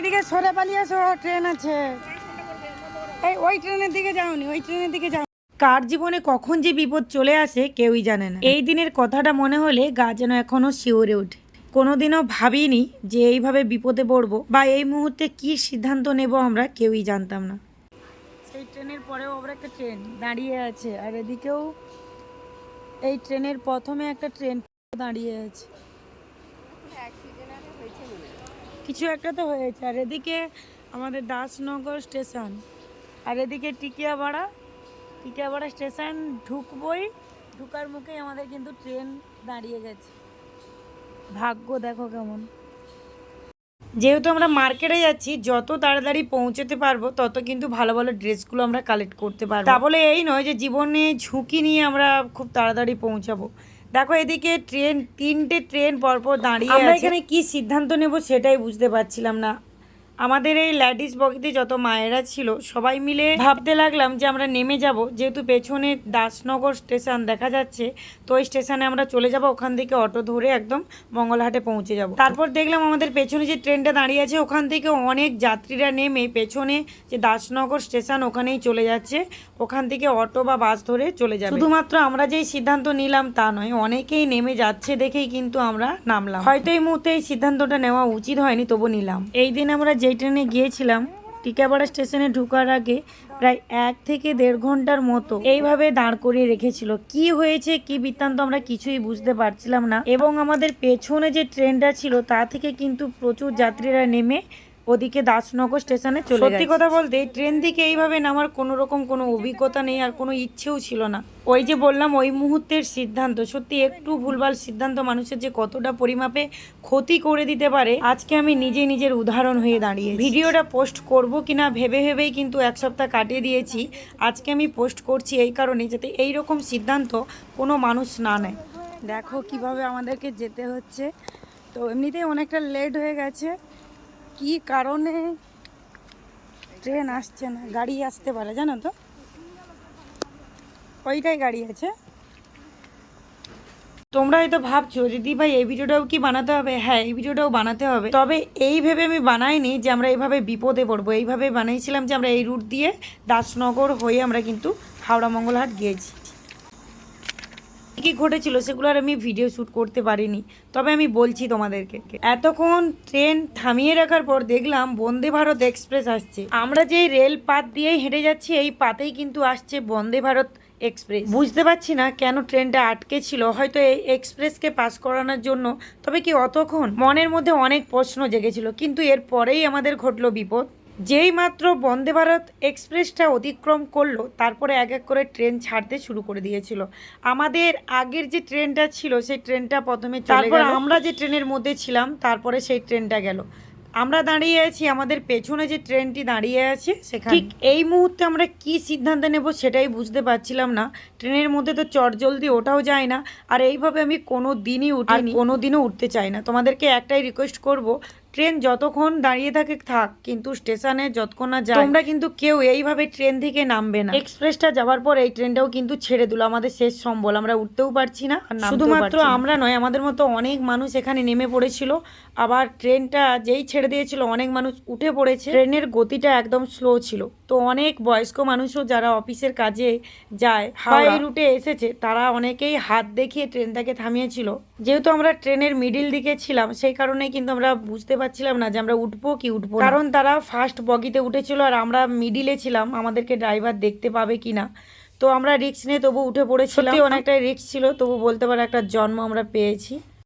এদিকে সরে পালিয়ে ট্রেন আছে। এই ওই ট্রেনের দিকে যাওনি, ওই ট্রেনের দিকে যাও। কার জীবনে কখন যে বিপদ চলে আসে কেউই জানে না। এই দিনের কথাটা মনে হলে গা যেন এখনও শিওরে ওঠে। কোনোদিনও ভাবিনি যে এইভাবে বিপদে পড়ব বা এই মুহূর্তে কি সিদ্ধান্ত নেব আমরা কেউই জানতাম না। সেই ট্রেনের পরেও আবার একটা ট্রেন দাঁড়িয়ে আছে, আর এদিকেও এই ট্রেনের প্রথমে একটা ট্রেন দাঁড়িয়ে আছে। কিছু একটা তো হয়েছে। আর এদিকে আমাদের দাসনগর স্টেশন। আর এদিকে টিকিয়াপাড়া। টিকিয়াপাড়া স্টেশন ঢুকবই। ঢুকার মুখেই আমাদের কিন্তু ট্রেন দাঁড়িয়ে গেছে। ভাগ্য দেখো কেমন। যেহেতু আমরা মার্কেটে যাচ্ছি, যত তাড়াতাড়ি পৌঁছতে পারব, তত কিন্তু ভালো ভালো ড্রেসগুলো আমরা কালেক্ট করতে পারব। তা বলে এই নয় যে জীবনে ঝুঁকি নিয়ে আমরা খুব তাড়াতাড়ি পৌঁছাবো। দেখো এদিকে ট্রেন তিনটে ট্রেন পরপর দাঁড়িয়ে আমরা এখানে কি সিদ্ধান্ত নেব সেটাই বুঝতে পারছিলাম না। আমাদের এই ল্যাডিস বগিতে যত মায়েরা ছিল, সবাই মিলে ভাবতে লাগলাম যে আমরা নেমে যাব। যেহেতু পেছনে দাসনগর স্টেশন দেখা যাচ্ছে, তো ওই স্টেশনে আমরা চলে যাব। ওখান থেকে অটো ধরে একদম মঙ্গলহাটে পৌঁছে যাব। তারপর দেখলাম আমাদের পেছনে যে ট্রেনটা দাঁড়িয়ে আছে, ওখান থেকে অনেক যাত্রীরা নেমে পেছনে যে দাসনগর স্টেশন ওখানেই চলে যাচ্ছে। ওখান থেকে অটো বা বাস ধরে চলে যাবে। শুধুমাত্র আমরা যেই সিদ্ধান্ত নিলাম তা নয়, অনেকেই নেমে যাচ্ছে দেখেই কিন্তু আমরা নামলাম। হয়তো এই মুহূর্তে এই সিদ্ধান্তটা নেওয়া উচিত হয়নি, তবু নিলাম। এই দিন আমরা যেই ট্রেনে গিয়েছিলাম, টিকাপাড়া স্টেশনে ঢোকার আগে প্রায় এক থেকে দেড় ঘণ্টার মতো এইভাবে দাঁড় করিয়ে রেখেছিল। কি হয়েছে, কি বৃত্তান্ত আমরা কিছুই বুঝতে পারছিলাম না এবং আমাদের পেছনে যে ট্রেনটা ছিল, তা থেকে কিন্তু প্রচুর যাত্রীরা নেমে ওদিকে দাসনগর স্টেশনে চলে সত্যি কথা বলতে ট্রেন থেকে এইভাবে নামার কোনো রকম কোনো অভিজ্ঞতা নেই আর কোনো ইচ্ছেও ছিল না। ওই যে বললাম ওই মুহূর্তের সিদ্ধান্ত সত্যি একটু ভুলভাল সিদ্ধান্ত মানুষের যে কতটা পরিমাপে ক্ষতি করে দিতে পারে আজকে আমি নিজে নিজের উদাহরণ হয়ে দাঁড়িয়ে ভিডিওটা পোস্ট করব কিনা ভেবে ভেবেই কিন্তু এক সপ্তাহ কাটিয়ে দিয়েছি। আজকে আমি পোস্ট করছি এই কারণে যাতে এই রকম সিদ্ধান্ত কোনো মানুষ না নেয়। দেখো কীভাবে আমাদেরকে যেতে হচ্ছে। তো এমনিতেই অনেকটা লেট হয়ে গেছে। কি কারণে? ট্রেন আসছে না, গাড়ি আসতে পারে, জানো তো? ওইটাই গাড়ি আছে? তোমরা হয়তো ভাবছ দিদি ভাই, এই ভিডিওটাও কি বানাতে হবে? হ্যাঁ এই ভিডিওটাও বানাতে হবে। তবে এই ভেবে আমি বানাইনি যে আমরা এইভাবে বিপদে পড়ব। এইভাবে বানাইছিলাম যে আমরা এই রুট দিয়ে দাসনগর হয়ে আমরা কিন্তু হাওড়া মঙ্গলহাট গিয়েছি। কি ঘটেছিল আর আমি ভিডিও শ্যুট করতে পারিনি। তবে আমি বলছি তোমাদেরকে এতক্ষণ ট্রেন থামিয়ে রাখার পর দেখলাম বন্দে ভারত এক্সপ্রেস আসছে। আমরা যেই রেল পাত দিয়েই হেঁটে যাচ্ছি, এই পাতেই কিন্তু আসছে বন্দে ভারত এক্সপ্রেস বুঝতে পারছি না কেন ট্রেনটা আটকে ছিল। হয়তো এই এক্সপ্রেসকে পাস করানোর জন্য। তবে কি অতক্ষণ? মনের মধ্যে অনেক প্রশ্ন জেগেছিল। কিন্তু এর পরেই আমাদের ঘটলো বিপদ। যেই মাত্র বন্দে ভারত এক্সপ্রেসটা অতিক্রম করল তারপরে এক এক করে ট্রেন ছাড়তে শুরু করে দিয়েছিল। আমাদের আগের যে ট্রেনটা ছিল সেই ট্রেনটা প্রথমে তারপর আমরা যে ট্রেনের মধ্যে ছিলাম তারপরে সেই ট্রেনটা গেল। আমরা দাঁড়িয়ে আছি আমাদের পেছনে যে ট্রেনটি দাঁড়িয়ে আছে সেখানে। ঠিক এই মুহূর্তে আমরা কি সিদ্ধান্ত নেব সেটাই বুঝতে পারছিলাম না। ট্রেনের মধ্যে তো চট জলদি ওঠাও যায় না আর এইভাবে আমি কোনো দিনই উঠিনি। কোনো দিনও উঠতে চাই না। তোমাদেরকে একটাই রিকোয়েস্ট করব ট্রেন যতক্ষণ দাঁড়িয়ে থাকে থাক কিন্তু স্টেশনে যতক্ষণ না যায় আমরা কিন্তু কেউ এইভাবে ট্রেন থেকে নামবে না। এক্সপ্রেসটা যাওয়ার পর এই ট্রেনটাও কিন্তু ছেড়ে দিল আমাদের শেষ সম্বল। আমরা উঠতেও পারছি না আর শুধুমাত্র আমরা নয় আমাদের মতো অনেক মানুষ এখানে নেমে পড়েছিল। আবার ট্রেনটা যেই ছেড়ে দিয়েছিল অনেক মানুষ উঠে পড়েছে। ট্রেনের গতিটা একদম স্লো ছিল। তো অনেক বয়স্ক মানুষও যারা অফিসের কাজে যায় এই রুটে এসেছে তারা অনেকেই হাত দেখিয়ে ট্রেনটাকে থামিয়েছিল। যেহেতু আমরা ট্রেনের মিডিল দিকে ছিলাম সেই কারণে কিন্তু আমরা বুঝতে পারছিলাম না যে আমরা উঠবো কি উঠবো কারণ তারা ফার্স্ট বগিতে উঠেছিল আর আমরা মিডিলে ছিলাম আমাদেরকে ড্রাইভার দেখতে পাবে কি না। তো আমরা রিক্স নিয়ে তবু উঠে পড়েছিলাম। সত্যি অনেকটাই রিক্স ছিল তবু বলতে পারো একটা জন্ম আমরা পেয়েছি।